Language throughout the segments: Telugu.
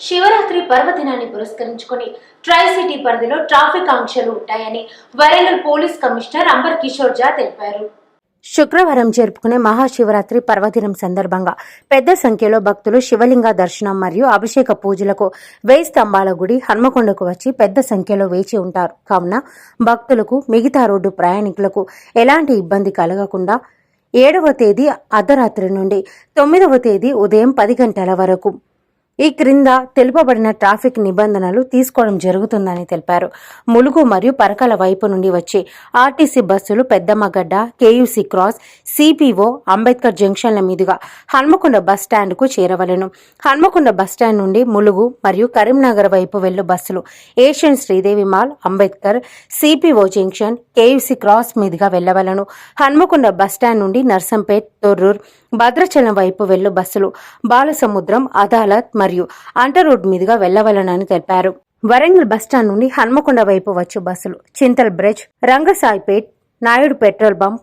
శివరాత్రి పర్వదినాన్ని పురస్కరించుకుని ట్రై సిటీ పరిధిలో ట్రాఫిక్ ఆంక్షలు ఉంటాయని Warangal police commissioner amber Kishore Jha తెలిపారు. శుక్రవారం జరుపుకునే మహాశివరాత్రి పర్వదినం సందర్భంగా పెద్ద సంఖ్యలో భక్తులు శివలింగ దర్శనం మరియు అభిషేక పూజలకు వేయి స్తంభాల గుడి హన్మకొండకు వచ్చి పెద్ద సంఖ్యలో వేచి ఉంటారు. కావున భక్తులకు మిగతా రోడ్డు ప్రయాణికులకు ఎలాంటి ఇబ్బంది కలగకుండా ఏడవ తేదీ అర్ధరాత్రి నుండి తొమ్మిదవ తేదీ ఉదయం పది గంటల వరకు ఈ క్రింద తెలుపబడిన ట్రాఫిక్ నిబంధనలు తీసుకోవడం జరుగుతుందని తెలిపారు. ములుగు మరియు పరకల వైపు నుండి వచ్చే ఆర్టీసీ బస్సులు Peddammagadda KUC cross CPO Ambedkar జంక్షన్ల మీదుగా హన్మకొండ బస్ స్టాండ్కు చేరవలెను. హన్మకొండ బస్ స్టాండ్ నుండి ములుగు మరియు కరీంనగర్ వైపు వెళ్ళు బస్సులు Asian Sridevi mall Ambedkar CPO junction KUC cross మీదుగా వెళ్ళవలను. హన్మకొండ బస్ స్టాండ్ నుండి నర్సంపేట్ తొర్రూర్ భద్రాచలం వైపు వెళ్ళు బస్సులు బాలసముద్రం అదాలత్ మరియు అంట రోడ్ మీదుగా వెళ్ళవలనని తెలిపారు. వరంగల్ బస్టాండ్ నుండి హన్మకొండ వైపు వచ్చు బస్సులు Chintal bridge Rangasaipet Naidu petrol bunk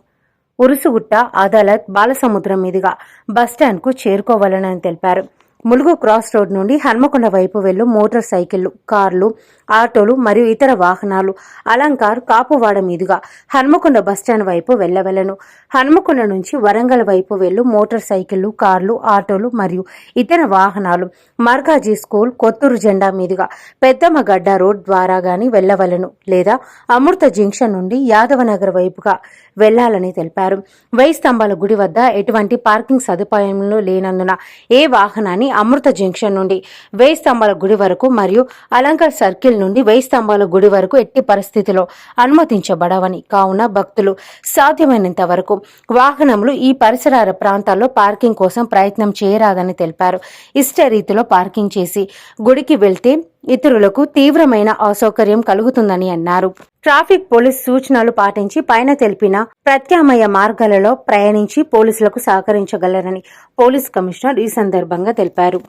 Urusugutta Adalat Balasamudram మీదుగా బస్టాండ్కు చేరుకోవాలని తెలిపారు. ములుగు క్రాస్ రోడ్ నుండి హన్మకొండ వైపు వెళ్ళు మోటార్ సైకిళ్ళు కార్లు ఆటోలు మరియు ఇతర వాహనాలు. అలంకార్ కాపువాడ మీదుగా హన్మకొండ బస్టాండ్ వైపు వెళ్ళవెలను హన్మకొండ నుంచి వరంగల్ వైపు వెళ్ళు మోటార్ సైకిళ్ళు కార్లు ఆటోలు మరియు ఇతర వాహనాలు. మార్కాజీ స్కూల్ కొత్తూరు జెండా మీదుగా పెద్దమ్మగడ్డ రోడ్ ద్వారా గాని వెళ్ళవలను లేదా అమృత జంక్షన్ నుండి యాదవనగర్ వైపుగా వెళ్ళాలని తెలిపారు. వెయ్యి స్తంభాల గుడి వద్ద ఎటువంటి పార్కింగ్ సదుపాయంలో లేనందున ఏ వాహనాన్ని అమృత జంక్షన్ నుండి వెయ్యి స్తంభాల గుడి వరకు మరియు అలంకార్ సర్కిల్ నుండి వెయ్యి స్తంభాల గుడి వరకు ఎట్టి పరిస్థితిలో అనుమతించబడవని కావున భక్తులు సాధ్యమైనంత వరకు వాహనములు ఈ పరిసరాల ప్రాంతాల్లో పార్కింగ్ కోసం ప్రయత్నం చేయరాదని తెలిపారు. ఇష్ట రీతిలో పార్కింగ్ చేసి గుడికి వెళ్తే ఇతరులకు తీవ్రమైన అసౌకర్యం కలుగుతుందని అన్నారు. ట్రాఫిక్ పోలీస్ సూచనలు పాటించి పైన తెలిపిన ప్రత్యామ్నాయ మార్గాలలో ప్రయాణించి పోలీసులకు సహకరించగలరని పోలీస్ కమిషనర్ ఈ సందర్భంగా తెలిపారు.